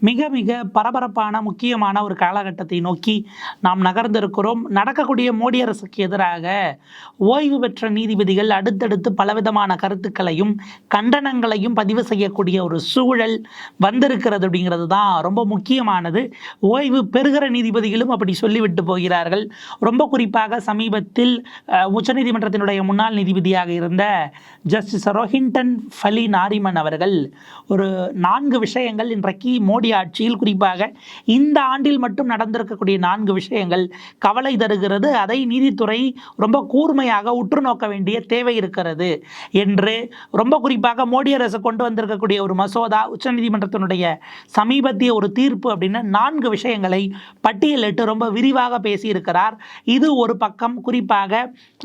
மிக மிக பரபரப்பான முக்கியமான ஒரு காலகட்டத்தை நோக்கி நாம் நகர்ந்திருக்கிறோம். நடக்கக்கூடிய மோடி அரசுக்கு எதிராக ஓய்வு பெற்ற நீதிபதிகள் அடுத்தடுத்து பலவிதமான கருத்துக்களையும் கண்டனங்களையும் பதிவு செய்யக்கூடிய ஒரு சூழல் வந்திருக்கிறது அப்படிங்கிறது தான் ரொம்ப முக்கியமானது. ஓய்வு பெறுகிற நீதிபதிகளும் அப்படி சொல்லிவிட்டு போகிறார்கள். ரொம்ப குறிப்பாக சமீபத்தில் உச்சநீதிமன்றத்தினுடைய முன்னாள் நீதிபதியாக இருந்த ஜஸ்டிஸ் ரோஹின்டன் ஃபலி நாரிமன் அவர்கள் ஒரு நான்கு விஷயங்கள் இன்றைக்கு மோடி ஆட்சியில் குறிப்பாக இந்த ஆண்டில் மட்டும் நடந்திருக்கக்கூடிய நான்கு விஷயங்கள் கவலை தருகிறது. அதை நீதித்துறை ரொம்ப கூர்மையாக உற்று நோக்க வேண்டிய தேவை இருக்கிறது என்று ரொம்ப குறிப்பாக மோடி அரசு கொண்டு வந்திருக்கக்கூடிய ஒரு மசோதா உச்சநீதிமன்றத்தினுடைய சமீபத்திய ஒரு தீர்ப்பு அப்படின்னு நான்கு விஷயங்களை பட்டியலிட்டு ரொம்ப விரிவாக பேசியிருக்கிறார். இது ஒரு பக்கம் குறிப்பாக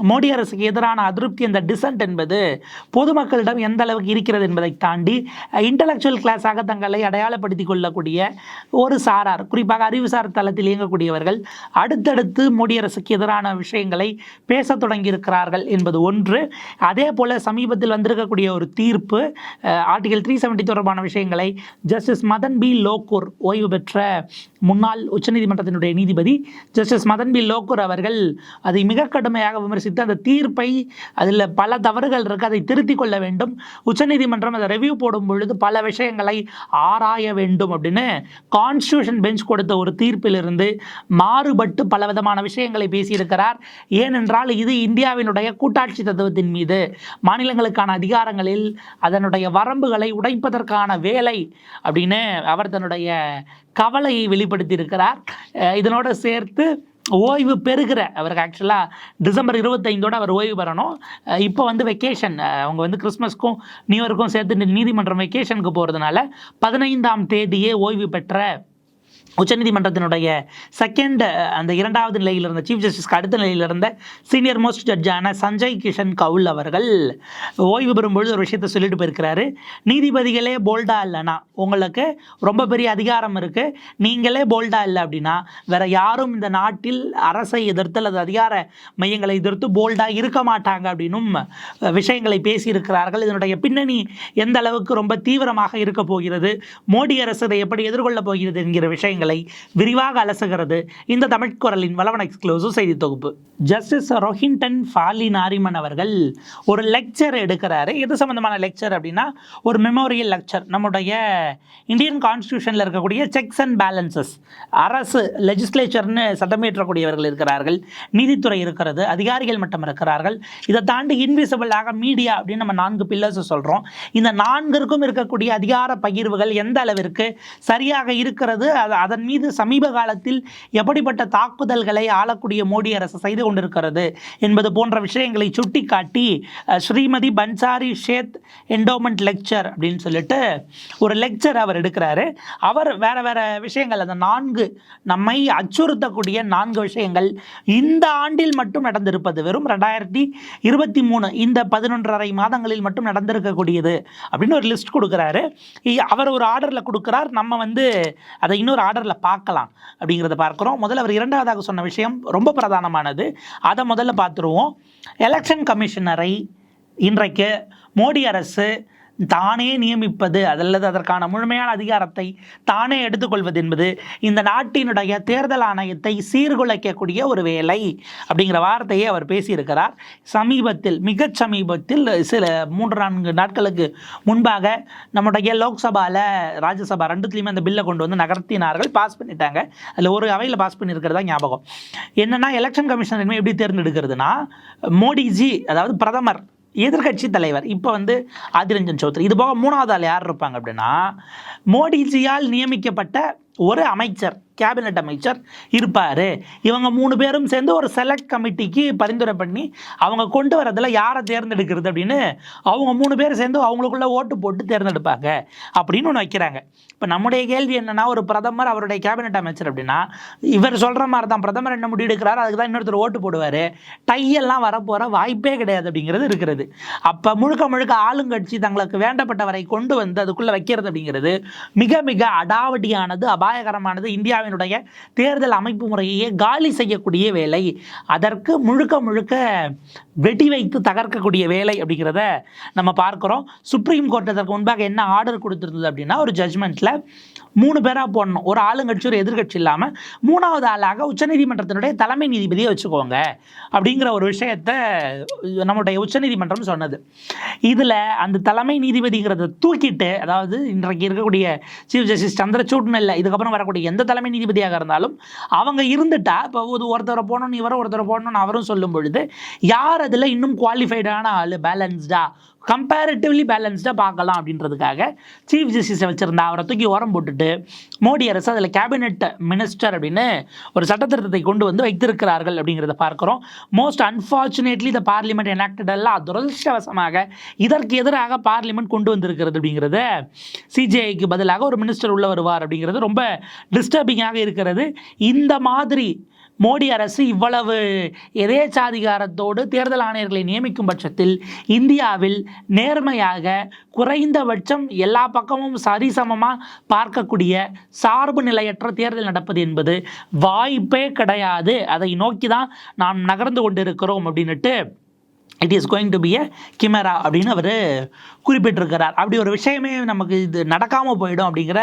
மோடி அரசுக்கு எதிரான அதிருப்தி அந்த டிசன்ட் என்பது பொதுமக்களிடம் எந்த அளவுக்கு இருக்கிறது என்பதை தாண்டி இன்டலெக்சுவல் கிளாஸாக தங்களை அடையாளப்படுத்திக் கொள்ளக்கூடிய ஒரு சாரார் குறிப்பாக அறிவுசார் தளத்தில் இயங்கக்கூடியவர்கள் அடுத்தடுத்து மோடியரசுக்கு எதிரான விஷயங்களை பேசத் தொடங்கியிருக்கிறார்கள் என்பது ஒன்று. அதே போல சமீபத்தில் வந்திருக்கக்கூடிய ஒரு தீர்ப்பு ஆர்டிகல் த்ரீ செவன்டி தொடர்பான விஷயங்களை ஜஸ்டிஸ் மதன் பி லோக்கூர் ஓய்வு பெற்ற முன்னாள் உச்சநீதிமன்றத்தினுடைய நீதிபதி ஜஸ்டிஸ் மதன் பி லோக்கூர் அவர்கள் அதை மிக கடுமையாக விமர்சித்து அந்த தீர்ப்பை அதில் பல தவறுகள் இருக்குது அதை திருத்திக் கொள்ள வேண்டும். உச்சநீதிமன்றம் அதை ரெவ்யூ போடும் பொழுது பல விஷயங்களை ஆராய வேண்டும் அப்படின்னு கான்ஸ்டியூஷன் பெஞ்ச் கொடுத்த ஒரு தீர்ப்பிலிருந்து மாறுபட்டு பலவிதமான விஷயங்களை பேசியிருக்கிறார். ஏனென்றால் இது இந்தியாவினுடைய கூட்டாட்சி தத்துவத்தின் மீது மாநிலங்களுக்கான அதிகாரங்களில் அதனுடைய வரம்புகளை உடைப்பதற்கான வேலை அப்படின்னு அவர் தன்னுடைய கவலையை வெளிப்படுத்தியிருக்கிறார். அஹ் இதனோட சேர்த்து ஓய்வு பெறுகிற அவருக்கு ஆக்சுவலாக டிசம்பர் இருபத்தைந்தோடு அவர் ஓய்வு பெறணும். இப்போ வந்து வெக்கேஷன் அவங்க வந்து கிறிஸ்மஸ்க்கும் நியூ இயருக்கும் சேர்த்து நீதிமன்றம் வெக்கேஷனுக்கு போகிறதுனால பதினைந்தாம் தேதியே ஓய்வு பெற்ற உச்சநீதிமன்றத்தினுடைய செகண்ட் அந்த இரண்டாவது நிலையில் இருந்த சீஃப் ஜஸ்டிஸ்க்கு அடுத்த நிலையில் இருந்த சீனியர் மோஸ்ட் ஜட்ஜான சஞ்சய் கிஷன் கவுல் அவர்கள் ஓய்வு பெறும்பொழுது ஒரு விஷயத்தை சொல்லிட்டு போயிருக்கிறாரு. நீதிபதிகளே போல்டா இல்லைனா உங்களுக்கு ரொம்ப பெரிய அதிகாரம் இருக்குது நீங்களே போல்டா இல்லை அப்படின்னா வேற யாரும் இந்த நாட்டில் அரசை எதிர்த்து அல்லது அதிகார மையங்களை எதிர்த்து போல்டா இருக்க மாட்டாங்க அப்படின்னும் விஷயங்களை பேசியிருக்கிறார்கள். இதனுடைய பின்னணி எந்த அளவுக்கு ரொம்ப தீவிரமாக இருக்க போகிறது? மோடி அரசு அதை எப்படி எதிர்கொள்ளப் போகிறது என்கிற விஷயங்கள் விரிவாக அலசுகிறது இந்த தமிழ் குரலின் வளவன் எக்ஸ்க்ளூசிவ் செய்தி தொகுப்பு. ஜஸ்டிஸ் ரோஹிண்டன் ஃபாலி நாரிமன் அவர்கள் ஒரு லெக்சர் எடுக்கிறாரு. எது சம்பந்தமான லெக்சர் அப்படின்னா ஒரு மெமோரியல் லெக்சர் நம்முடைய இந்தியன் கான்ஸ்டியூஷனில் இருக்கக்கூடிய செக்ஸ் அண்ட் பேலன்சஸ் அரசு லெஜிஸ்லேச்சர்னு சட்டமியற்றக்கூடியவர்கள் இருக்கிறார்கள். நீதித்துறை இருக்கிறது. அதிகாரிகள் மட்டும் இருக்கிறார்கள். இதை தாண்டி இன்விசிபிளாக மீடியா அப்படின்னு நம்ம நான்கு பில்லர்ஸ் சொல்கிறோம் இந்த நான்கிற்கும் இருக்கக்கூடிய அதிகார பகிர்வுகள் எந்த அளவிற்கு சரியாக இருக்கிறது? அது அதன் மீது சமீப காலத்தில் எப்படிப்பட்ட தாக்குதல்களை ஆளக்கூடிய மோடி அரசு செய்து கொண்டிருக்கிறது என்பது போன்ற விஷயங்களை சுட்டிக்காட்டி ஸ்ரீமதி பன்சாரி ஷேத் என்டோமெண்ட் லெக்சர் அப்படின்னு சொல்லிட்டு ஒரு லெக்சர் அவர் எடுக்கிறாரு. அவர் வேற வேற விஷயங்கள் அந்த நான்கு நம்மை அச்சுறுத்தக்கூடிய நான்கு விஷயங்கள் இந்த ஆண்டில் மட்டும் நடந்திருப்பது வெறும் ரெண்டாயிரத்தி இருபத்தி மூணு இந்த பதினொன்றரை மாதங்களில் மட்டும் நடந்திருக்கக்கூடியது அப்படின்னு ஒரு லிஸ்ட் கொடுக்குறாரு. அவர் ஒரு ஆர்டரில் கொடுக்குறார். நம்ம வந்து அதை இன்னொரு ஆர்டரில் பார்க்கலாம் அப்படிங்கிறத பார்க்குறோம். முதல்ல அவர் இரண்டாவதாக சொன்ன விஷயம் ரொம்ப பிரதானமானது. அதை முதல்ல பார்த்துருவோம். எலெக்ஷன் கமிஷனரை இன்றைக்கு மோடி அரசு தானே நியமிப்பது அல்லது அதற்கான முழுமையான அதிகாரத்தை தானே எடுத்துக்கொள்வது என்பது இந்த நாட்டினுடைய தேர்தல் ஆணையத்தை சீர்குலைக்கக்கூடிய ஒரு வேலை அப்படிங்கிற வார்த்தையை அவர் பேசியிருக்கிறார். சமீபத்தில் மிக சமீபத்தில் சில மூன்று நான்கு நாட்களுக்கு முன்பாக நம்முடைய லோக்சபாவில் ராஜ்யசபா ரெண்டுத்துலேயுமே அந்த பில்லை கொண்டு வந்து நகர்த்தினார்கள் பாஸ் பண்ணிட்டாங்க. அதில் ஒரு அவையில் பாஸ் பண்ணியிருக்கிறதா ஞாபகம். என்னென்னா எலெக்ஷன் கமிஷனர் இனிமேல் எப்படி தேர்ந்தெடுக்கிறதுனா மோடிஜி அதாவது பிரதமர் எதிர்க்கட்சி தலைவர். இப்போ வந்து ஆதிரஞ்சன் சௌத்ரி. இது போக மூணாவது ஆள் யார் இருப்பாங்க அப்படின்னா மோடிஜியால் நியமிக்கப்பட்ட ஒரு அமைச்சர். கேபினட் அமைச்சர் இருப்பார். இவங்க மூணு பேரும் சேர்ந்து ஒரு செலக்ட் கமிட்டிக்கு பரிந்துரை பண்ணி அவங்க கொண்டு வரதில் யாரை தேர்ந்தெடுக்கிறது அப்படின்னு அவங்க மூணு பேர் சேர்ந்து அவங்களுக்குள்ள ஓட்டு போட்டு தேர்ந்தெடுப்பாங்க அப்படின்னு ஒன்று வைக்கிறாங்க. இப்போ நம்முடைய கேள்வி என்னென்னா ஒரு பிரதமர் அவருடைய கேபினட் அமைச்சர் அப்படின்னா இவர் சொல்கிற மாதிரி தான் பிரதமர் என்ன முடிவு எடுக்கிறார் அதுக்கு தான் இன்னொருத்தர் ஓட்டு போடுவார். டையெல்லாம் வரப்போகிற வாய்ப்பே கிடையாது அப்படிங்கிறது இருக்கிறது. அப்போ முழுக்க முழுக்க ஆளுங்கட்சி தங்களுக்கு வேண்டப்பட்டவரை கொண்டு வந்து அதுக்குள்ளே வைக்கிறது அப்படிங்கிறது மிக மிக அடாவடியானது அபாயகரமானது இந்தியாவின் இந்தியாவினுடைய தேர்தல் அமைப்பு முறையையே காலி செய்யக்கூடிய வேலை அதற்கு முழுக்க முழுக்க வெடி வைத்து தகர்க்கக்கூடிய வேலை அப்படிங்கிறத நம்ம பார்க்குறோம். சுப்ரீம் கோர்ட் அதற்கு முன்பாக என்ன ஆர்டர் கொடுத்துருந்தது அப்படின்னா ஒரு ஜட்மெண்ட்டில் மூணு பேராக போடணும். ஒரு ஆளுங்கட்சி ஒரு எதிர்கட்சி இல்லாமல் மூணாவது ஆளாக உச்சநீதிமன்றத்தினுடைய தலைமை நீதிபதியை வச்சுக்கோங்க அப்படிங்கிற ஒரு விஷயத்தை நம்முடைய உச்சநீதிமன்றம் சொன்னது. இதில் அந்த தலைமை நீதிபதிங்கிறத தூக்கிட்டு அதாவது இன்றைக்கு இருக்கக்கூடிய சீஃப் ஜஸ்டிஸ் சந்திரசூட்னு இல்லை இதுக்கப்புறம் வரக்கூடிய எந்த தலைமை நீதிபதியாக இருந்தாலும் அவங்க இருந்துட்டா இப்போ ஒரு ஒருத்தரை போடணும் இவரை ஒருத்தரை போடணும்னு அவரும் சொல்லும் பொழுது யார் அதில் இன்னும் குவாலிஃபைடான ஆள்? பேலன்ஸ்டாக கம்பேரிட்டிவ்லி பேலன்ஸ்டாக பார்க்கலாம் அப்படின்றதுக்காக சீஃப் ஜஸ்டிஸை வச்சுருந்தா அவரை தூக்கி உரம் போட்டுட்டு மோடி அரசு அதில் கேபினெட் மினிஸ்டர் அப்படின்னு ஒரு சட்டத்திருத்தத்தை கொண்டு வந்து வைத்திருக்கிறார்கள் அப்படிங்கிறத பார்க்குறோம். Most unfortunately the parliament enacted எல்லாம் துரதிருஷ்டவசமாக இதற்கு எதிராக பார்லிமெண்ட் கொண்டு வந்திருக்கிறது அப்படிங்கிறத சிஜேஐக்கு பதிலாக ஒரு மினிஸ்டர் உள்ள வருவார் அப்படிங்கிறது ரொம்ப டிஸ்டர்பிங்காக இருக்கிறது. இந்த மாதிரி மோடி அரசு இவ்வளவு எதேச்சாதிகாரத்தோடு தேர்தல் ஆணையர்களை நியமிக்கும் பட்சத்தில் இந்தியாவில் நேர்மையாக குறைந்தபட்சம் எல்லா பக்கமும் சரிசமமாக பார்க்கக்கூடிய சார்பு நிலையற்ற தேர்தல் நடப்பது என்பது வாய்ப்பே கிடையாது. அதை நோக்கி தான் நாம் நகர்ந்து கொண்டிருக்கிறோம் அப்படின்னுட்டு it is going to be a chimera அப்படின்னு அவர் குறிப்பிட்டிருக்கிறார். அப்படி ஒரு விஷயமே நமக்கு இது நடக்காமல் போயிடும் அப்படிங்கிற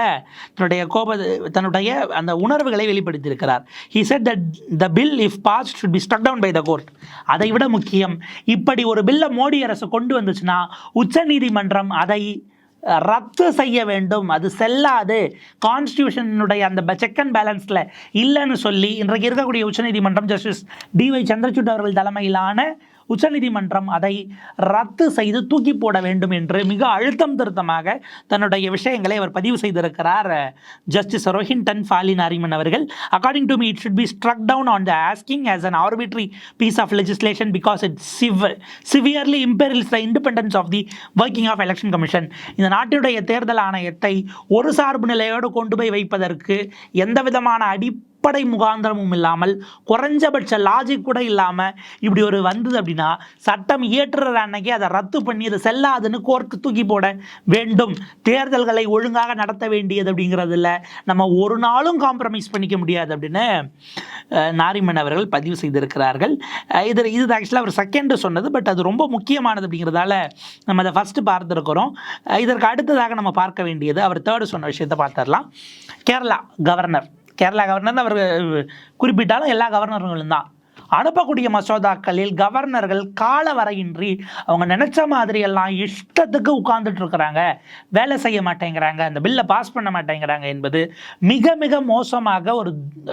தன்னுடைய கோப தன்னுடைய அந்த உணர்வுகளை வெளிப்படுத்தியிருக்கிறார். He said that the bill if pass should be stuck down by the court அதை விட முக்கியம் இப்படி ஒரு பில்லை மோடி அரசு கொண்டு வந்துச்சுன்னா உச்சநீதிமன்றம் அதை ரத்து செய்ய வேண்டும். அது செல்லாது. கான்ஸ்டியூஷனுடைய அந்த செக் அண்ட் பேலன்ஸில் இல்லைன்னு சொல்லி இன்றைக்கு இருக்கக்கூடிய உச்சநீதிமன்றம் ஜஸ்டிஸ் டிஒய் சந்திரசூட் அவர்கள் தலைமையிலான உச்சநீதிமன்றம் அதை ரத்து செய்து தூக்கி போட வேண்டும் என்று மிக அழுத்தம் திருத்தமாக தன்னுடைய விஷயங்களை அவர் பதிவு செய்திருக்கிறார். ஜஸ்டிஸ் ரோஹின்டன் ஃபாலி நாரிமன் அவர்கள் according to me it should be struck down on the asking as an arbitrary piece of legislation because it sev severely imperils the independence of the working of election commission இந்த நாட்டினுடைய தேர்தல் ஆணையத்தை ஒரு சார்பு நிலையோடு கொண்டு போய் வைப்பதற்கு எந்த விதமான அடி அடிப்படை முகாந்திரமும் இல்லாமல் குறைஞ்சபட்ச லாஜிக் கூட இல்லாமல் இப்படி ஒரு வந்தது அப்படின்னா சட்டம் இயற்றுற அன்னைக்கு அதை ரத்து பண்ணி அதை செல்லாதுன்னு கோர்ட்டு தூக்கி போட வேண்டும். தேர்தல்களை ஒழுங்காக நடத்த வேண்டியது அப்படிங்கிறதுல நம்ம ஒரு நாளும் காம்ப்ரமைஸ் பண்ணிக்க முடியாது அப்படின்னு நாரிமன் அவர்கள் பதிவு செய்திருக்கிறார்கள். இதில் இது இது ஆக்சுவலாக அவர் செகண்டு சொன்னது பட் அது ரொம்ப முக்கியமானது அப்படிங்கிறதால நம்ம அதை ஃபஸ்ட்டு பார்த்துருக்கிறோம். இதற்கு அடுத்ததாக நம்ம பார்க்க வேண்டியது அவர் தேர்டு சொன்ன விஷயத்தை பார்த்துடலாம். கேரளா கவர்னர் கேரளா கவர்னர் அவர் குறிப்பிட்டாலும் எல்லா கவர்னர்களும் தான் அனுப்பக்கூடிய மசோதாக்களில் கவர்னர்கள் கால வரையின்றி அவங்க நினைச்ச மாதிரி எல்லாம் இஷ்டத்துக்கு உட்கார்ந்துட்டு இருக்கிறாங்க. வேலை செய்ய மாட்டேங்கிறாங்க. அந்த பில்லை பாஸ் பண்ண மாட்டேங்கிறாங்க என்பது மிக மிக மோசமாக ஒரு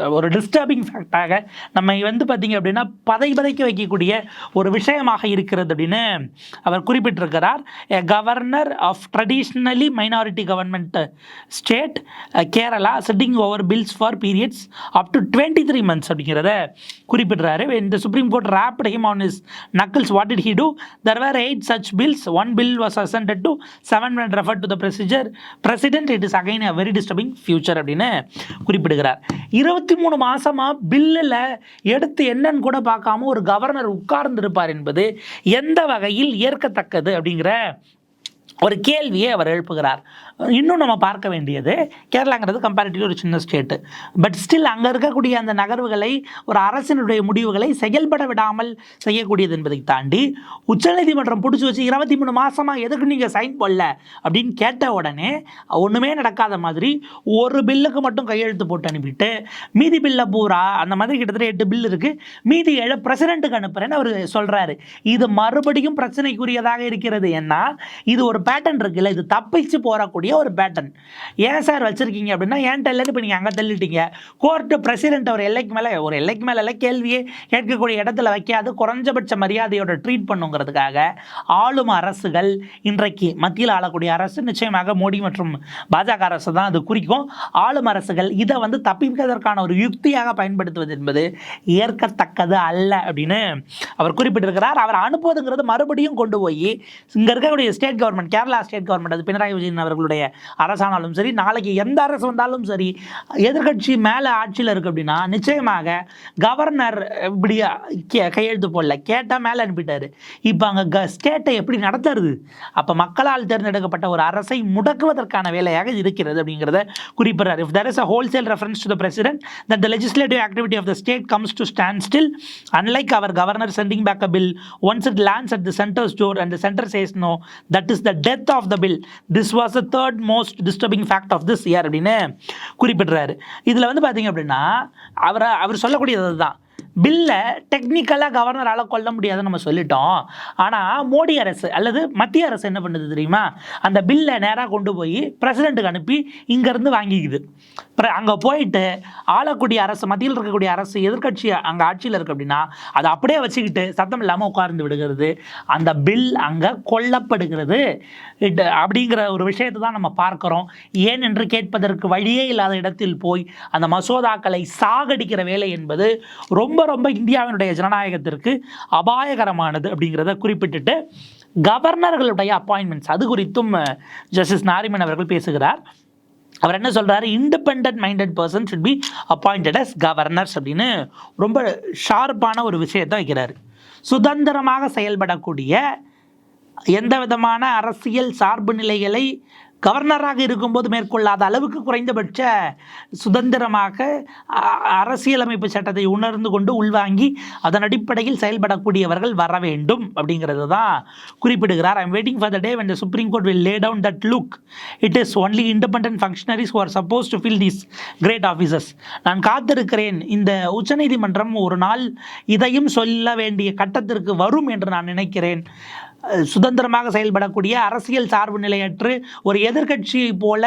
ஒரு டிஸ்டர்பிங் ஃபேக்டாக நம்ம வந்து பார்த்திங்க அப்படின்னா பதை பதைக்க வைக்கக்கூடிய ஒரு விஷயமாக இருக்கிறது அப்படின்னு அவர் குறிப்பிட்டிருக்கிறார். Governor of traditionally minority government state Kerala sitting over bills for periods up to twenty three months அப்படிங்கிறத குறிப்பிடுறாரு. இந்த supreme court rapped him on his knuckles what did he do? There were eight such bills. One bill was assented to. Seven when referred to the procedure. President it is again a very disturbing future அப்படின்னு குறிப்பிடுகிறார். இருபத்தி மூணு மாசமா பில்லில் எடுத்து என்னன்னு கூட பார்க்காம ஒரு கவர்னர் உட்கார்ந்திருப்பார் என்பது எந்த வகையில் ஏற்கத்தக்கது அப்படிங்கிற ஒரு கேள்வியை அவர் எழுப்புகிறார். இன்னும் நம்ம பார்க்க வேண்டியது கேரளாங்கிறது கம்பேரிட்டிவ் ஒரு சின்ன ஸ்டேட்டு பட் ஸ்டில் அங்கே இருக்கக்கூடிய அந்த நகர்வுகளை ஒரு அரசினுடைய முடிவுகளை செயல்பட விடாமல் செய்யக்கூடியது என்பதை தாண்டி உச்சநீதிமன்றம் பிடிச்சி வச்சு இருபத்தி மூணு மாதமாக எதுக்கு நீங்கள் சைன் பண்ணல அப்படின்னு கேட்ட உடனே ஒன்றுமே நடக்காத மாதிரி ஒரு பில்லுக்கு மட்டும் கையெழுத்து போட்டு அனுப்பிட்டு மீதி பில்லை பூரா அந்த மாதிரி கிட்டத்தட்ட எட்டு பில் இருக்குது மீதி ஏழு பிரசிடென்ட்டுக்கு அனுப்புகிறேன்னு அவர் சொல்கிறாரு இது மறுபடியும் பிரச்சனைக்குரியதாக இருக்கிறது. ஏன்னா இது ஒரு பேட்டர்ன் இருக்குல்ல இது தப்பிச்சு போகக்கூடிய ஒரு பேட்டர்ன் ஏன் சார் வச்சுருக்கீங்க அப்படின்னா ஏன் இப்போ நீங்கள் அங்கே தள்ளிட்டீங்க. கோர்ட்டு பிரசிடென்ட் ஒரு எல்லைக்கு மேலே ஒரு எல்லைக்கு மேலே கேள்வியே கேட்கக்கூடிய இடத்துல வைக்காது குறைஞ்சபட்ச மரியாதையோட ட்ரீட் பண்ணுங்கிறதுக்காக ஆளும் அரசுகள் இன்றைக்கு மத்தியில் ஆளக்கூடிய அரசு நிச்சயமாக மோடி மற்றும் பாஜக அரசு தான் அது குறிக்கும். ஆளும் அரசுகள் இதை வந்து தப்பிப்பதற்கான ஒரு யுக்தியாக பயன்படுத்துவது என்பது ஏற்கத்தக்கது அல்ல அப்படின்னு அவர் குறிப்பிட்டிருக்கிறார். அவர் அனுப்புவதுங்கிறது மறுபடியும் கொண்டு போய் இங்கே இருக்கக்கூடிய state government Kerala state government அது பினராயி விஜயன் அவர்களுடைய நம்மளுடைய அரசானாலும் சரி நாளைக்கு எந்த அரசு வந்தாலும் சரி எதிர்கட்சி மேலே ஆட்சியில் இருக்கு அப்படின்னா நிச்சயமாக கவர்னர் இப்படி கையெழுத்து போடல கேட்டால் மேலே அனுப்பிட்டாரு இப்போ அங்கே க ஸ்டேட்டை எப்படி நடத்துறது அப்போ மக்களால் தேர்ந்தெடுக்கப்பட்ட ஒரு அரசை முடக்குவதற்கான வேலையாக இருக்கிறது அப்படிங்கிறத குறிப்பிட்றார் if there is a wholesale reference to the president that the legislative activity of the state comes to stand still unlike our governor sending back a bill once it lands at the center store and center says no that is the death of the bill this was a third third most disturbing fact of this year அப்படின்னு குறிப்பிடுறாரு. இதில் வந்து பார்த்தீங்க அப்படின்னா அவரை அவர் சொல்லக்கூடியது அதுதான். பில்லை டெக்னிக்கலாக கவர்னரால் கொல்ல முடியாதுன்னு நம்ம சொல்லிட்டோம். ஆனால் மோடி அரசு அல்லது மத்திய அரசு என்ன பண்ணுது தெரியுமா? அந்த பில்லை நேராக கொண்டு போய் பிரசிடெண்ட்டுக்கு அனுப்பி இங்கேருந்து வாங்கிக்குது. அங்கே போயிட்டு ஆளக்கூடிய அரசு மத்தியில் இருக்கக்கூடிய அரசு எதிர்க்கட்சி அங்கே ஆட்சியில் இருக்கு அப்படின்னா அதை அப்படியே வச்சுக்கிட்டு சத்தம் இல்லாமல் உட்கார்ந்து விடுகிறது. அந்த பில் அங்கே கொல்லப்படுகிறது. அப்படிங்கிற ஒரு விஷயத்தை தான் நம்ம பார்க்குறோம். ஏன் என்று கேட்பதற்கு வழியே இல்லாத இடத்தில் போய் அந்த மசோதாக்களை சாகடிக்கிற வேலை என்பது ரொம்ப ரொம்ப இந்தியாவினுடைய ஜனநாயகத்திற்கு அபாயகரமானது அப்படிங்கிறத குறிப்பிட்டுட்டு கவர்னர்களுடைய அப்பாயின்மெண்ட்ஸ் அது குறித்தும் ஜஸ்டிஸ் நாரிமன் அவர்கள் பேசுகிறார். அவர் என்ன சொல்கிறாரு independent minded person should be appointed as governors அப்படின்னு ரொம்ப ஷார்ப்பான ஒரு விஷயத்தை வைக்கிறார். சுதந்திரமாக செயல்படக்கூடிய எந்த விதமான அரசியல் சார்பு நிலைகளை கவர்னராக இருக்கும்போது மேற்கொள்ளாத அளவுக்கு குறைந்தபட்ச சுதந்திரமாக அ- அரசியலமைப்பு சட்டத்தை உணர்ந்து கொண்டு உள்வாங்கி அதன் அடிப்படையில் செயல்படக்கூடியவர்கள் வர வேண்டும் அப்படிங்கிறது தான் குறிப்பிடுகிறார். I'm waiting for the day when the supreme court will lay down that look it is only independent functionaries who are supposed to fill these great offices நான் காத்திருக்கிறேன். இந்த உச்சநீதிமன்றம் ஒரு நாள் இதையும் சொல்ல வேண்டிய கட்டத்திற்கு வரும் என்று நான் நினைக்கிறேன். சுதந்திரமாக செயல்படக்கூடிய அரசியல் சார்பு நிலையற்று ஒரு எதிர்கட்சி போல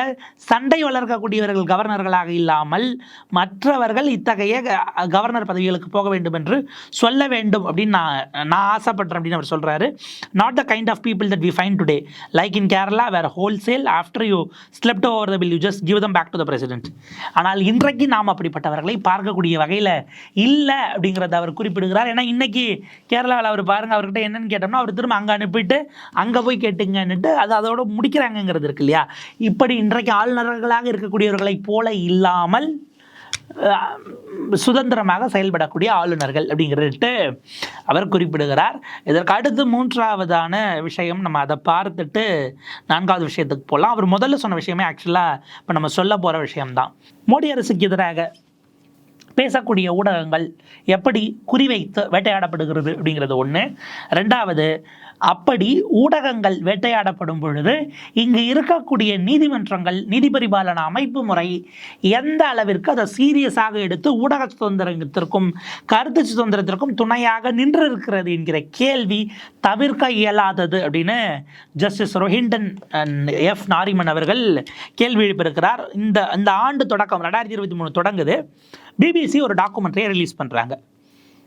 சண்டை வளர்க்கக்கூடியவர்கள் கவர்னர்களாக இல்லாமல் மற்றவர்கள் இத்தகைய க- கவர்னர் பதவிகளுக்கு போக வேண்டும் என்று சொல்ல வேண்டும் அப்படின்னு நான் நான் ஆசைப்படுறேன் அப்படின்னு அவர் சொல்கிறாரு not the kind of people that we find today like in Kerala where wholesale after you slept over the bill you just give them back to the president ஆனால் இன்றைக்கு நாம் அப்படிப்பட்டவர்களை பார்க்கக்கூடிய வகையில் இல்லை அப்படிங்கிறத அவர் குறிப்பிடுகிறார். ஏன்னா இன்னைக்கு கேரளாவில் அவர் பாருங்க அவர்கிட்ட என்னென்னு கேட்டோம்னா அவர் திரும்ப அங்கே போயிட்டு அங்கே போய் கேட்டுங்கன்னுட்டு அது அதோட முடிக்கிறாங்கங்கிறது இருக்கு இல்லையா? இப்படி இன்றைக்கு ஆளுநர்களாக இருக்கக்கூடியவர்களைப் போல இல்லாமல் சுதந்திரமாக செயல்படக்கூடிய ஆளுநர்கள் அப்படிங்கிறதுட்டு அவர் குறிப்பிடுகிறார். இதற்கு அடுத்து மூன்றாவதான விஷயம் நம்ம அதை பார்த்துட்டு நான்காவது விஷயத்துக்கு போகலாம் அவர் முதல்ல சொன்ன விஷயமே ஆக்சுவலாக இப்போ நம்ம சொல்ல போகிற விஷயம்தான். மோடி அரசுக்கு எதிராக பேசக்கூடிய ஊடகங்கள் எப்படி குறிவைத்து வேட்டையாடப்படுகிறது அப்படிங்கிறது ஒன்று ரெண்டாவது அப்படி ஊடகங்கள் வேட்டையாடப்படும் பொழுது இங்கு இருக்கக்கூடிய நீதிமன்றங்கள் நீதி பரிபாலன அமைப்பு முறை எந்த அளவிற்கு அதை சீரியஸாக எடுத்து ஊடக சுதந்திரத்திற்கும் கருத்து சுதந்திரத்திற்கும் துணையாக நின்று இருக்கிறது என்கிற கேள்வி தவிர்க்க இயலாதது அப்படின்னு ஜஸ்டிஸ் ரொஹிண்டன் எஃப் நாரிமன் அவர்கள் கேள்வி எழுப்பியிருக்கிறார். இந்த இந்த ஆண்டு தொடக்கம் ரெண்டாயிரத்தி இருபத்தி மூணு தொடங்குது. பிபிசி ஒரு டாக்குமெண்ட்ரியை ரிலீஸ் பண்ணுறாங்க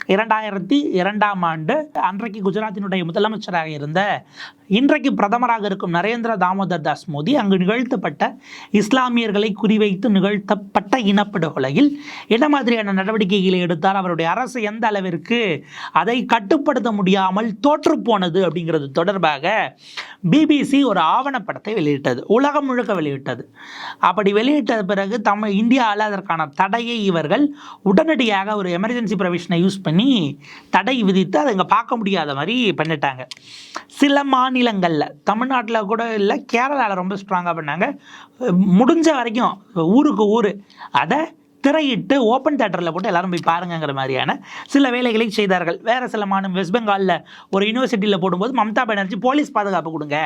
இரண்டாயிரத்தி இரண்டாம் ஆண்டு அன்றைக்கு குஜராத்தினுடைய முதலமைச்சராக இருந்த இன்றைக்கு பிரதமராக இருக்கும் நரேந்திர தாமோதர் தாஸ் மோடி அங்கு நிகழ்த்தப்பட்ட இஸ்லாமியர்களை குறிவைத்து நிகழ்த்தப்பட்ட இனப்படுகொலையில் என்ன மாதிரியான நடவடிக்கைகளை எடுத்தார் அவருடைய அரசு எந்த அளவிற்கு அதை கட்டுப்படுத்த முடியாமல் தோற்று போனது அப்படிங்கிறது தொடர்பாக பிபிசி ஒரு ஆவணப்படத்தை வெளியிட்டது உலகம் முழுக்க வெளியிட்டது. அப்படி வெளியிட்ட பிறகு தமிழ் இந்தியாவில் அதற்கான தடையை இவர்கள் உடனடியாக ஒரு எமர்ஜென்சி ப்ரொவிஷனை யூஸ் பண்ணி தடை விதித்து அதை இங்கே பார்க்க முடியாத மாதிரி பண்ணிட்டாங்க. சில மாநிலங்களில் தமிழ்நாட்டில் கூட இல்லை கேரளாவில் ரொம்ப ஸ்ட்ராங்காக பண்ணாங்க. முடிஞ்ச வரைக்கும் ஊருக்கு ஊர். அதை திரையிட்டு ஓப்பன் தேட்டரில் போட்டு எல்லாரும் போய் பாருங்கங்கிற மாதிரியான சில வேலைகளை செய்தார்கள். வேறு சில மாநிலம் வெஸ்ட் பெங்காலில் ஒரு யூனிவர்சிட்டியில் போடும்போது மம்தா பானர்ஜி போலீஸ் பாதுகாப்பு கொடுங்க.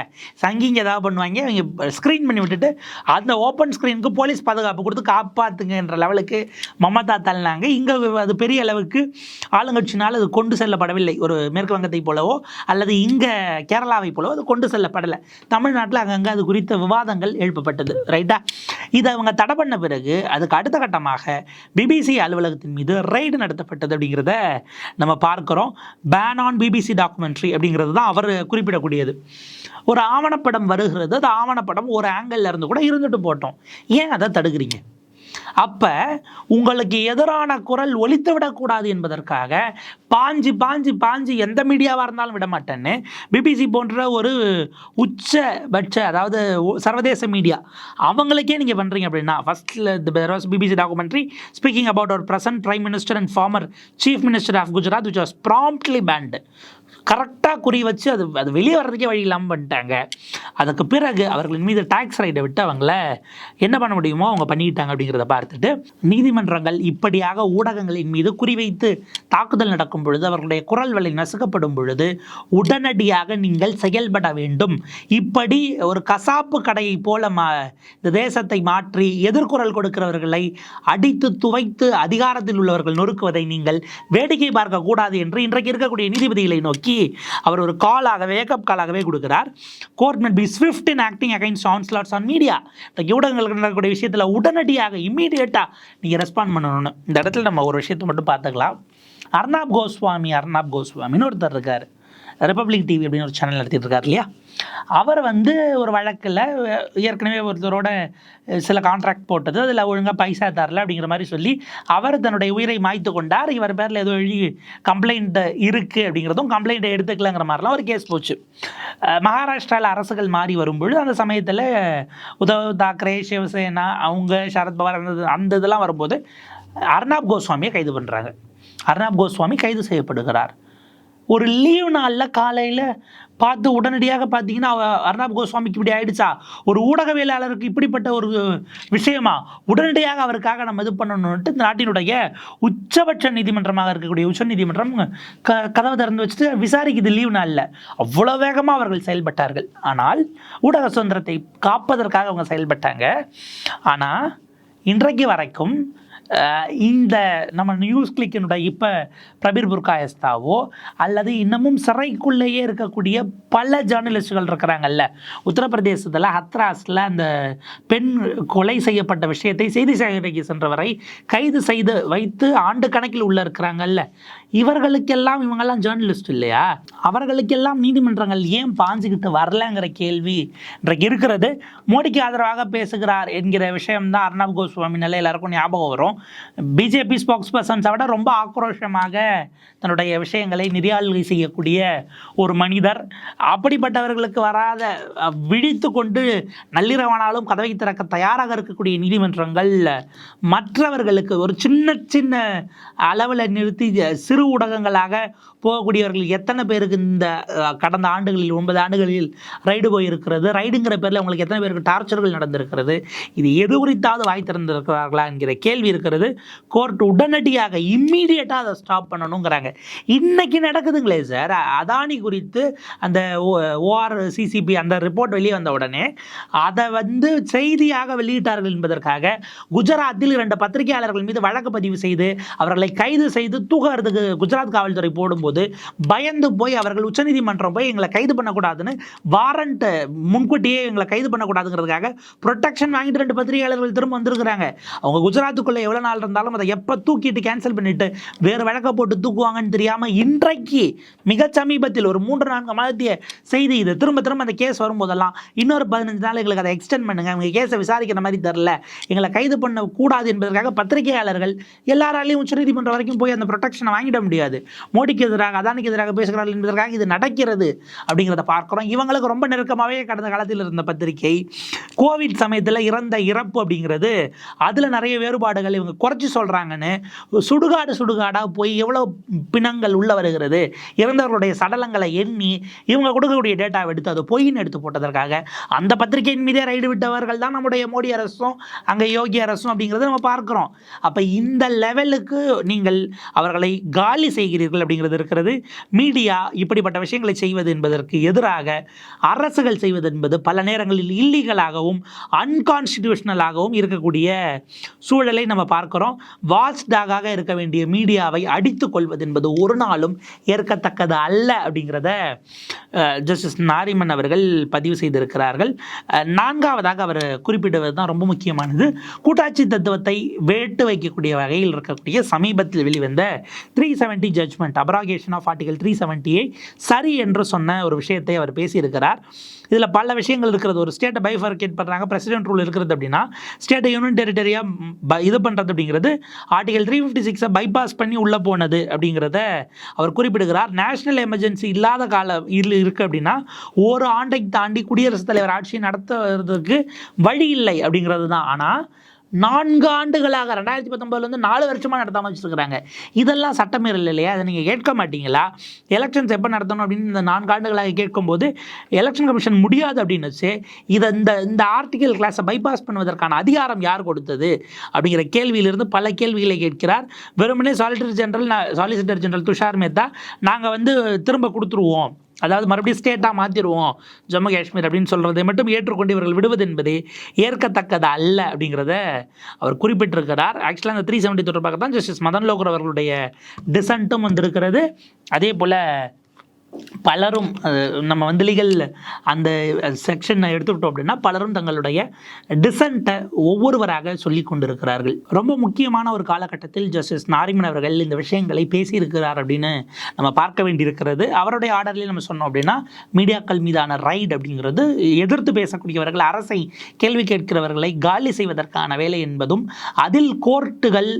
சங்கிங்க ஏதாவது பண்ணுவாங்க அவங்க ஸ்க்ரீன் பண்ணி விட்டுட்டு அந்த ஓப்பன் ஸ்க்ரீனுக்கு போலீஸ் பாதுகாப்பு கொடுத்து காப்பாற்றுங்கன்ற லெவலுக்கு மமதா தள்ளினாங்க. இங்கே அது பெரிய அளவுக்கு ஆளுங்கட்சினால் அது கொண்டு செல்லப்படவில்லை. ஒரு மேற்கு வங்கத்தை போலவோ அல்லது இங்கே கேரளாவை போலவோ அது கொண்டு செல்லப்படலை. தமிழ்நாட்டில் அங்கங்கே அது குறித்த விவாதங்கள் எழுப்பப்பட்டது. ரைட்டா இதை அவங்க தடை பண்ண பிறகு அதுக்கு அடுத்த கட்டமாக பிபிசி அலுவலகத்தின் மீது ரெய்டு நடத்தப்பட்டது அப்படிங்கிறத நம்ம பார்க்குறோம். பேன் ஆன் பிபிசி டாக்குமெண்ட்ரி அப்படிங்கிறது தான் அவர் குறிப்பிடக்கூடியது. ஒரு ஆவணப்படம் வருகிறது. அது ஆவணப்படம் ஒரு ஆங்கிளில் இருந்து கூட இருந்துட்டு போட்டோம். ஏன் அதை தடுக்கிறீங்க? அப்போ உங்களுக்கு எதிரான குரல் ஒழித்து விடக்கூடாது என்பதற்காக பாஞ்சு பாஞ்சு பாஞ்சு எந்த மீடியாவாக இருந்தாலும் விட மாட்டேன்னு பிபிசி போன்ற ஒரு உச்சபட்ச அதாவது சர்வதேச மீடியா. அவங்களுக்கே நீங்கள் பண்ணுறீங்க அப்படின்னா ஃபர்ஸ்ட்ல BBC documentary speaking about our present prime minister and former chief minister of Gujarat which was promptly banned கரெக்டாக குறி வச்சு அது அது வெளியே வர்றதுக்கே வழி இல்லாமல் பண்ணிட்டாங்க. அதுக்கு பிறகு அவர்களின் மீது டாக்ஸ் ரைடை விட்டு அவங்கள என்ன பண்ண முடியுமோ அவங்க பண்ணிக்கிட்டாங்க அப்படிங்கிறத பார்த்துட்டு நீதிமன்றங்கள் இப்படியாக ஊடகங்களின் மீது குறிவைத்து தாக்குதல் நடக்கும் பொழுது அவர்களுடைய குரல் வலை நசுக்கப்படும் பொழுது உடனடியாக நீங்கள் செயல்பட வேண்டும். இப்படி ஒரு கசாப்பு கடையை போல மா இந்த தேசத்தை மாற்றி எதிர்குரல் கொடுக்கிறவர்களை அடித்து துவைத்து அதிகாரத்தில் உள்ளவர்கள் நொறுக்குவதை நீங்கள் வேடிக்கை பார்க்கக்கூடாது என்று இன்றைக்கு இருக்கக்கூடிய நீதிபதிகளை நோக்கி அவர் ஒரு காலாக வேக்கப் காலாகவே கொடுக்கிறார். Court met be swift in acting against onslaughts on media இந்த ஊடகங்களுக்கு நடக்கக்கூடிய விஷயத்தில் உடனடியாக இம்மீடியட்டாக நீங்கள் ரெஸ்பாண்ட் பண்ணணும்னு. இந்த இடத்துல நம்ம ஒரு விஷயத்தை மட்டும் பார்த்துக்கலாம். அர்னாப் கோஸ்வாமி அர்னாப் கோஸ்வாமின்னு ஒருத்தர் இருக்கார். ரிப்பப்ளிக் டிவி அப்படின்னு ஒரு சேனல் நடத்திட்டு இருக்கார் இல்லையா? அவர் வந்து ஒரு வழக்கில் ஏற்கனவே ஒருத்தரோட சில கான்ட்ராக்ட் போட்டது அதில் ஒழுங்காக பைசா தரல அப்படிங்கிற மாதிரி சொல்லி அவர் தன்னுடைய உயிரை மாய்த்து கொண்டார். இவர் பேரில் ஏதோ எழுதி கம்ப்ளைண்ட் இருக்குது அப்படிங்கிறதும் கம்ப்ளைண்ட்டை எடுத்துக்கலங்கிற மாதிரிலாம் ஒரு கேஸ் போச்சு. மகாராஷ்டிராவில் அரசுகள் மாறி வரும்பொழுது அந்த சமயத்தில் உத்தவ் தாக்கரே சிவசேனா அவங்க சரத்பவார் அந்த அந்த இதெல்லாம் வரும்போது அர்ணாப் கோஸ்வாமியை கைது பண்ணுறாங்க அர்ணாப் கோஸ்வாமி கைது செய்யப்படுகிறார். ஒரு லீவ் நாளில் காலையில் பார்த்து உடனடியாக பார்த்தீங்கன்னா அவ அர்ணாப் கோஸ்வாமிக்கு இப்படி ஆயிடுச்சா? ஒரு ஊடகவியலாளருக்கு இப்படிப்பட்ட ஒரு விஷயமா? உடனடியாக அவருக்காக நம்ம இது பண்ணணும்ட்டு இந்த நாட்டினுடைய உச்சபட்ச நீதிமன்றமாக இருக்கக்கூடிய உச்ச நீதிமன்றம் க கதவை திறந்து வச்சுட்டு விசாரிக்குது லீவ் நாளில். அவ்வளோ வேகமாக அவர்கள் செயல்பட்டார்கள். ஆனால் ஊடக சுதந்திரத்தை காப்பதற்காக அவங்க செயல்பட்டாங்க. ஆனால் இன்றைக்கு வரைக்கும் இந்த நம்ம நியூஸ் கிளிக்கினுடைய இப்போ பிரபீர் புர்காயஸ்தாவோ அல்லது இன்னமும் சிறைக்குள்ளேயே இருக்கக்கூடிய பல ஜேர்னலிஸ்டுகள் இருக்கிறாங்கல்ல. உத்தரப்பிரதேசத்தில் ஹத்ராஸில் அந்த பெண் கொலை செய்யப்பட்ட விஷயத்தை செய்தி சேகரிக்க சென்றவரை கைது செய்து வைத்து ஆண்டு கணக்கில் உள்ளே இருக்கிறாங்கல்ல. இவர்களுக்கெல்லாம் இவங்கெல்லாம் ஜேர்னலிஸ்ட் இல்லையா? அவர்களுக்கெல்லாம் நீதிமன்றங்கள் ஏன் பாஞ்சுக்கிட்டு வரலங்கிற கேள்வி இன்றைக்கு இருக்கிறது. மோடிக்கு ஆதரவாக பேசுகிறார் என்கிற விஷயம்தான் அர்ணாப் கோஸ்வாமி நிலையில் எல்லாருக்கும் ஞாபகம் வரும். பிஜேபி ஸ்போக்ஸ் பர்சன்ஸை விட ரொம்ப ஆக்ரோஷமாக தன்னுடைய விஷயங்களை நெறியாள்கை செய்யக்கூடிய ஒரு மனிதர். அப்படிப்பட்டவர்களுக்கு வராத விழித்து கொண்டு நள்ளிரவானாலும் கதவை திறக்க தயாராக இருக்கக்கூடிய நீதிமன்றங்கள் மற்றவர்களுக்கு ஒரு சின்ன சின்ன அளவில் நிறுத்தி சிறு ஊடகங்களாக போகக்கூடியவர்கள் எத்தனை பேருக்கு இந்த கடந்த ஆண்டுகளில் ஒன்பது ஆண்டுகளில் ரைடு போயிருக்கிறது? ரைடுங்கிற பேரில் அவங்களுக்கு எத்தனை பேருக்கு டார்ச்சர்கள் நடந்திருக்கிறது? இது எது குறித்தாவது வாய் திறந்திருக்கிறார்களா என்கிற கேள்வி இருக்கிறது. கோர்ட் உடனடியாக இம்மீடியட்டாக அதை ஸ்டாப் பண்ணணுங்கிறாங்க. இன்னைக்கு நடக்குதுங்களே சார் அதானி குறித்து அந்த ஓஆர் சிசிபி அந்த ரிப்போர்ட் வெளியே வந்த உடனே அதை வந்து செய்தியாக வெளியிட்டார்கள் என்பதற்காக குஜராத்தில் இரண்டு பத்திரிகையாளர்கள் மீது வழக்கு பதிவு செய்து அவர்களை கைது செய்து தூக்குறதுக்கு குஜராத் காவல்துறை போடும்போது பயந்து போய் அவர்கள் உச்சநீதிமன்றம் போய் எங்களை கைது பண்ணக்கூடாதுன்னு வாரண்ட்டு முன்கூட்டியே எங்களை கைது பண்ணக்கூடாதுங்கிறதுக்காக ப்ரொடெக்ஷன் வாங்கிட்டு ரெண்டு பத்திரிகையாளர்கள் திரும்ப வந்திருக்கிறாங்க. அவங்க குஜராத்துக்குள்ளே எவ்வளோ நாள் இருந்தாலும் அதை எப்போ தூக்கிட்டு கேன்சல் பண்ணிட்டு வேறு வழக்க போட்டு தூக்குவாங்கன்னு தெரியாமல் இன்றைக்கு மிக சமீபத்தில் ஒரு மூன்று நான்கு மாதத்திய செய்தி இது. திரும்ப திரும்ப அந்த கேஸ் வரும்போதெல்லாம் இன்னொரு பதினஞ்சு நாள் எங்களுக்கு அதை எக்ஸ்டெண்ட் பண்ணுங்க. அவங்க கேஸை விசாரிக்கிற மாதிரி தெரில எங்களை கைது பண்ணக்கூடாது என்பதற்காக பத்திரிகையாளர்கள் எல்லாராலையும் உச்சநீதிமன்றம் வரைக்கும் போய் அந்த ப்ரொடெக்ஷனை வாங்கிட முடியாது. மோடிக்கு எதிராக அதானிக்கு எதிராக பேசுகிறார்கள் என்பதற்காக இது நடக்கிறது அப்படிங்கிறத பார்க்குறோம். இவங்களுக்கு ரொம்ப நெருக்கமாகவே கடந்த காலத்தில் இருந்த பத்திரிகை கோவிட் சமயத்தில் இறந்த இறப்பு அப்படிங்கிறது அதில் நிறைய வேறுபாடுகள் இவங்க குறைச்சி சொல்கிறாங்கன்னு சுடுகாடு சுடுகாடாக போய் எவ்வளோ பிணங்கள் உள்ள வருகிறது இறந்தவர்களுடைய சடலங்களை எண்ணி இவங்க கொடுக்கக்கூடிய டேட்டாவை எடுத்து அது பொய்ன்னு எடுத்து போட்டதற்காக அந்த பத்திரிகையின் மீதே ரைடு விட்டவர்கள் தான் நம்முடைய மோடி அரசும் அங்கே யோகி அரசும் அப்படிங்கிறத நம்ம பார்க்குறோம். அப்போ இந்த லெவலுக்கு நீங்கள் அவர்களை காலி செய்கிறீர்கள் அப்படிங்கிறது இருக்கிறது மீடியா இப்படிப்பட்ட விஷயங்களை செய்வது என்பதற்கு எதிராக அரசுகள் செய்வது என்பது பல நேரங்களில் இல்லீகலாகவும் அன்கான்ஸ்டிடியூஷனலாகவும் இருக்கக்கூடிய சூழலை நம்ம பார்க்குறோம். வாட்ச்டாகாக இருக்க வேண்டிய மீடியாவை அடித்து கொள்வது என்பது ஒரு நாளும் ஏற்கத்தக்கது அல்ல அப்படிங்கிறத ஜஸ்டிஸ் நாரிமன் அவர்கள் பதிவு செய்திருக்கிறார்கள். நான்காவதாக அவர் குறிப்பிடுவது தான் ரொம்ப முக்கியமானது. கூட்டாட்சி தத்துவத்தை வேட்டு வைக்கக்கூடிய வகையில் இருக்கக்கூடிய சமீபத்தில் வெளிவந்த three judgement abrogate application of article three செவன்ட்டியை சரி என்று சொன்ன ஒரு விஷயத்தை அவர் பேசியிருக்கிறார். இதில் பல விஷயங்கள் இருக்கிறது. ஒரு ஸ்டேட்டை பைஃபர்கேட் பண்ணுறாங்க பிரசிடென்ட் ரூல் இருக்கிறது அப்படின்னா ஸ்டேட்டை யூனியன் டெரிட்டரியாக இது பண்ணுறது அப்படிங்கிறது ஆர்டிகல் த்ரீ ஃபிஃப்டி சிக்ஸை பைபாஸ் பண்ணி உள்ளே போனது அப்படிங்கிறத அவர் குறிப்பிடுகிறார். நேஷனல் எமர்ஜென்சி இல்லாத கால இல் இருக்குது அப்படின்னா ஒரு ஆண்டை தாண்டி குடியரசுத் தலைவர் ஆட்சியை நடத்துவதற்கு வழி இல்லை அப்படிங்கிறது தான். ஆனால் நான்கு ஆண்டுகளாக ரெண்டாயிரத்தி பத்தொம்பதுலேருந்து நாலு வருஷமாக நடத்தாமல் வச்சுருக்கிறாங்க. இதெல்லாம் சட்டமீறல் இல்லையா? அதை நீங்கள் கேட்க மாட்டீங்களா? எலெக்ஷன்ஸ் எப்போ நடத்தணும் அப்படின்னு இந்த நான்கு ஆண்டுகளாக கேட்கும்போது எலெக்ஷன் கமிஷன் முடியாது அப்படின்னு இதை இந்த இந்த ஆர்டிகல் கிளாஸை பைபாஸ் பண்ணுவதற்கான அதிகாரம் யார் கொடுத்தது? அப்படிங்கிற கேள்வியிலிருந்து பல கேள்விகளை கேட்கிறார். வெறுமனே solicitor general solicitor general Tushar Mehta நாங்கள் வந்து திரும்ப கொடுத்துருவோம். அதாவது மறுபடியும் ஸ்டேட்டாக மாற்றிடுவோம் ஜம்மு காஷ்மீர் அப்படின்னு சொல்கிறதை மட்டும் ஏற்றுக்கொண்டு இவர்கள் விடுவது என்பது ஏற்கத்தக்கது அல்ல அப்படிங்கிறத அவர் குறிப்பிட்டிருக்கிறார். ஆக்சுவலாக அந்த த்ரீ செவன்ட்டி தொடர்பாக தான் ஜஸ்டிஸ் மதன் லோகர் அவர்களுடைய டிசன்ட்டும் வந்திருக்கிறது. அதே போல் பலரும் நம்ம வந்திலிகள் அந்த செக்ஷனை எடுத்துக்கிட்டோம் அப்படின்னா பலரும் தங்களுடைய டிசன்ட்டை ஒவ்வொருவராக சொல்லி கொண்டிருக்கிறார்கள். ரொம்ப முக்கியமான ஒரு காலகட்டத்தில் ஜஸ்டிஸ் நாரிமன் அவர்கள் இந்த விஷயங்களை பேசியிருக்கிறார் அப்படின்னு நம்ம பார்க்க வேண்டியிருக்கிறது. அவருடைய ஆர்டர்லேயே நம்ம சொன்னோம் அப்படின்னா மீடியாக்கள் மீதான ரைட் அப்படிங்கிறது எதிர்த்து பேசக்கூடியவர்கள் அரசை கேள்வி கேட்கிறவர்களை காலி செய்வதற்கான வேலை என்பதும் அதில் கோர்ட்டுகள்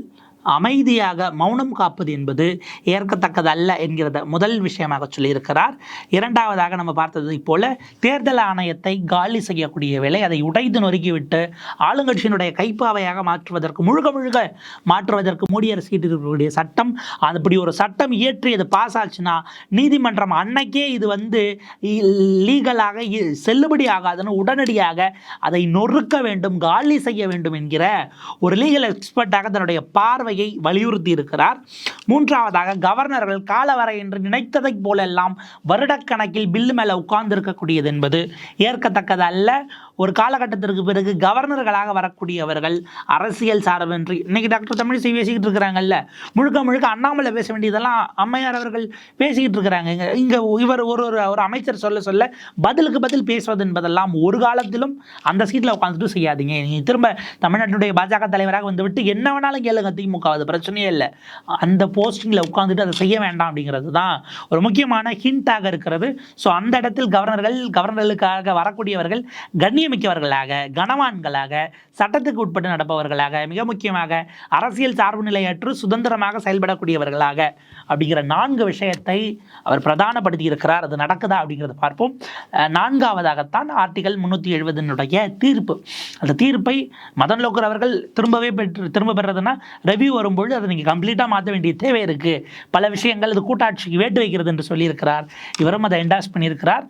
அமைதியாக மௌனம் காப்பது என்பது ஏற்கத்தக்கதல்ல என்கிறத முதல் விஷயமாக சொல்லியிருக்கிறார். இரண்டாவதாக நம்ம பார்த்ததை போல தேர்தல் ஆணையத்தை காலி செய்யக்கூடிய வேலை அதை உடைத்து நொறுக்கிவிட்டு ஆளுங்கட்சியினுடைய கைப்பாவையாக மாற்றுவதற்கு முழுக முழுக மாற்றுவதற்கு மோடி அரசு இருக்கக்கூடிய சட்டம் அப்படி ஒரு சட்டம் இயற்றி அது பாஸ் ஆச்சுன்னா நீதிமன்றம் அன்னைக்கே இது வந்து லீகலாக செல்லுபடி ஆகாதுன்னு உடனடியாக அதை நொறுக்க வேண்டும் காலி செய்ய வேண்டும் என்கிற ஒரு லீகல் எக்ஸ்பர்ட்டாக தன்னுடைய பார்வை வலியுறுத்தி இருக்கிறார் மூன்றாவதாக கவர்னர்கள் காலவரை என்று நினைத்ததைப் போலெல்லாம் வருடக்கணக்கில் பில்லு மேலே உட்கார்ந்து இருக்கக்கூடியது என்பது ஏற்கத்தக்கது அல்ல ஒரு காலகட்டத்திற்கு பிறகு கவர்னர்களாக வரக்கூடியவர்கள் அரசியல் சார்பின்றி. இன்னைக்கு டாக்டர் தமிழிசை பேசிக்கிட்டு இருக்கிறாங்கல்ல. முழுக்க முழுக்க அண்ணாமலை பேச வேண்டியதெல்லாம் அம்மையார் அவர்கள் பேசிக்கிட்டு இருக்கிறாங்க. இங்க இங்க இவர் ஒரு ஒரு ஒரு அமைச்சர் சொல்ல சொல்ல பதிலுக்கு பதில் பேசுவது என்பதெல்லாம் ஒரு காலத்திலும் அந்த சீட்டில் உட்காந்துட்டு செய்யாதீங்க. நீங்கள் திரும்ப தமிழ்நாட்டினுடைய பாஜக தலைவராக வந்துவிட்டு என்ன வேணாலும் கேளுங்க திமுக அது பிரச்சனையே இல்லை. அந்த போஸ்டிங்கில் உட்காந்துட்டு அதை செய்ய வேண்டாம் அப்படிங்கிறது தான் ஒரு முக்கியமான ஹிண்டாக இருக்கிறது. ஸோ அந்த இடத்தில் கவர்னர்கள் கவர்னர்களுக்காக வரக்கூடியவர்கள் கண்ணியமிக்கவர்களாக கனவான்களாக சட்டத்துக்கு உட்பட்டு நடப்பவர்களாக மிக முக்கியமாக அரசியல் சார்பு நிலையற்று சுதந்திரமாக செயல்படக்கூடியவர்களாக அப்படிங்கிற நான்கு விஷயத்தை அவர் பிரதானப்படுத்தி இருக்கிறார். அது நடக்குதா அப்படிங்கிறத பார்ப்போம். நான்காவதாகத்தான் ஆர்டிகல் முந்நூற்றி எழுபதினுடைய தீர்ப்பு. அந்த தீர்ப்பை மதன் லோக்கர் அவர்கள் திரும்பவே பெற்று திரும்ப பெறதுன்னா ரெவ்யூ வரும்பொழுது அதை நீங்கள் கம்ப்ளீட்டாக மாற்ற வேண்டிய தேவை இருக்குது பல விஷயங்கள் அது கூட்டாட்சிக்கு வேட்டு வைக்கிறது என்று சொல்லியிருக்கிறார். இவரும் அதை என்டாஸ் பண்ணியிருக்கிறார்.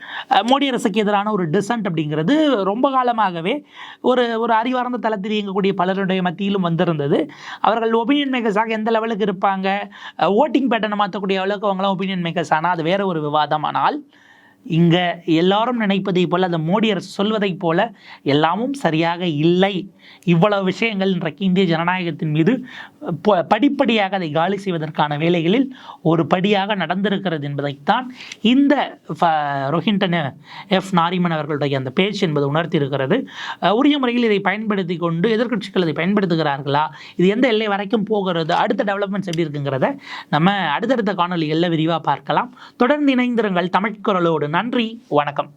மோடி அரசுக்கு எதிரான ஒரு டிசன்ட் அப்படிங்கிறது ரொம்ப காலமாகவே ஒரு ஒரு அறிவார்ந்த தளத்தில் இயங்கக்கூடிய பலருடைய மத்தியிலும் வந்திருந்தது. அவர்கள் ஒப்பீனியன் மேக்கர்ஸாக எந்த லெவலுக்கு இருப்பாங்க? ஓட்டிங் பேட்டர்னை மாற்றக்கூடிய அளவுக்கு அவங்களாம் ஒப்பீனியன் மேக்கர்ஸ் ஆனால் அது வேற ஒரு விவாதம். ஆனால் இங்கே எல்லாரும் நினைப்பதைப் போல் அந்த மோடி அரசு சொல்வதைப் போல எல்லாமும் சரியாக இல்லை. இவ்வளவு விஷயங்கள் இன்றைக்கு இந்திய ஜனநாயகத்தின் மீது ப- படிப்படியாக அதை காலி செய்வதற்கான வேலைகளில் ஒரு படியாக நடந்திருக்கிறது என்பதைத்தான் இந்த ஃப- எஃப் நாரிமன் அவர்களுடைய அந்த பேச்சு என்பது உணர்த்தியிருக்கிறது. உரிய முறையில் இதை பயன்படுத்தி கொண்டு எதிர்க்கட்சிகள் இதை பயன்படுத்துகிறார்களா? இது எந்த எல்லை வரைக்கும் போகிறது? அடுத்த டெவலப்மெண்ட்ஸ் எப்படி இருக்குங்கிறத நம்ம அடுத்தடுத்த காணொலிகளில் விரிவாக பார்க்கலாம். தொடர்ந்து இணைந்திருங்கள் தமிழ் குரலோடு. நன்றி வணக்கம்.